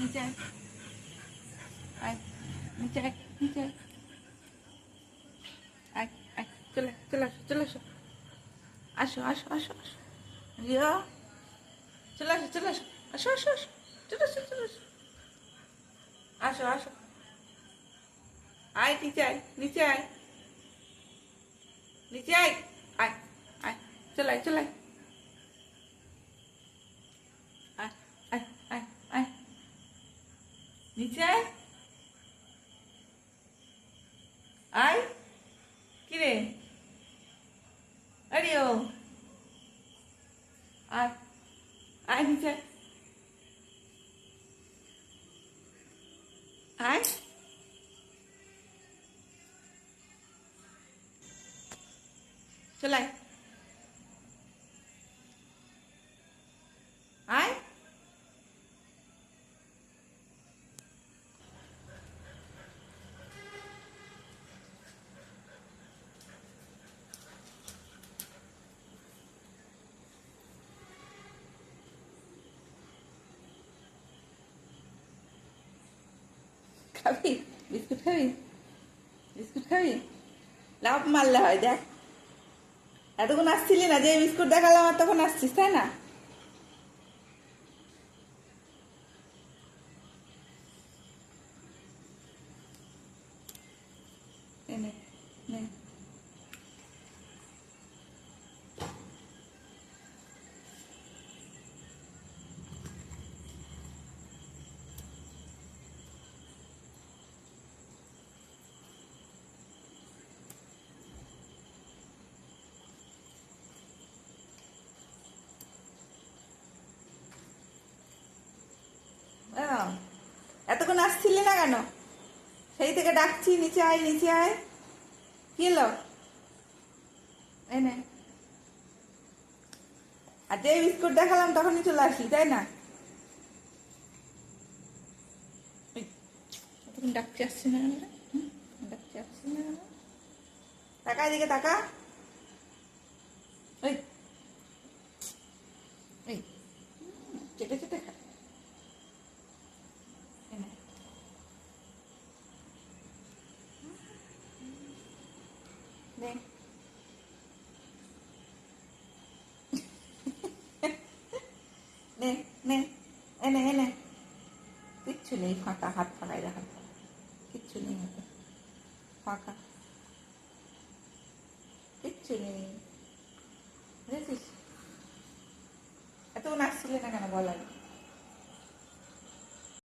নিচে আয়। নিচে আয় নিচে আয়। আয় চলে চলে আসো চলে আসো। আসো আসো আসো আসো। রিয়া, চলে আসো চলে আসো। আসো আসো আসো, চলে আসো চলে আসো। আসো আসো। আয়, নিচে আয় নিচে আয়। নিচে আয় আয় আয়, চলে আয় আয় আয় আয় নিচে আয়। কিরে? আরে ও। আয়। আয় নিচে আয়। আয়। খাবি? বিস্কুট খাবি? বিস্কুট খাবি? লাভ মারলে হয়, দেখ। এতক্ষণ আসছিলি না যে বিস্কুট দেখালাম আর তখন আসছিস, তাই না এই নে, নে। আহ, এতক্ষণ আসছিলি না কেন? সেই থেকে ডাকছি, নিচে আয় নিচে আয়। কি এলো এনে আর যে বিস্কুট দেখালাম তখনই চলে আসলি, তাই না? ডাকছি আসছি না না? তাকা এদিকে তাকা। চেটে চেটে খা এনে। নে নে নে এনে এনে কিচ্ছু নেই, ফাঁকা, হাত ফাঁকাই রাখা কিচ্ছু নেই হাতে। ফাঁকা। কিচ্ছু নেই। বুঝেছিস? এত আসছিলে না কেন বলার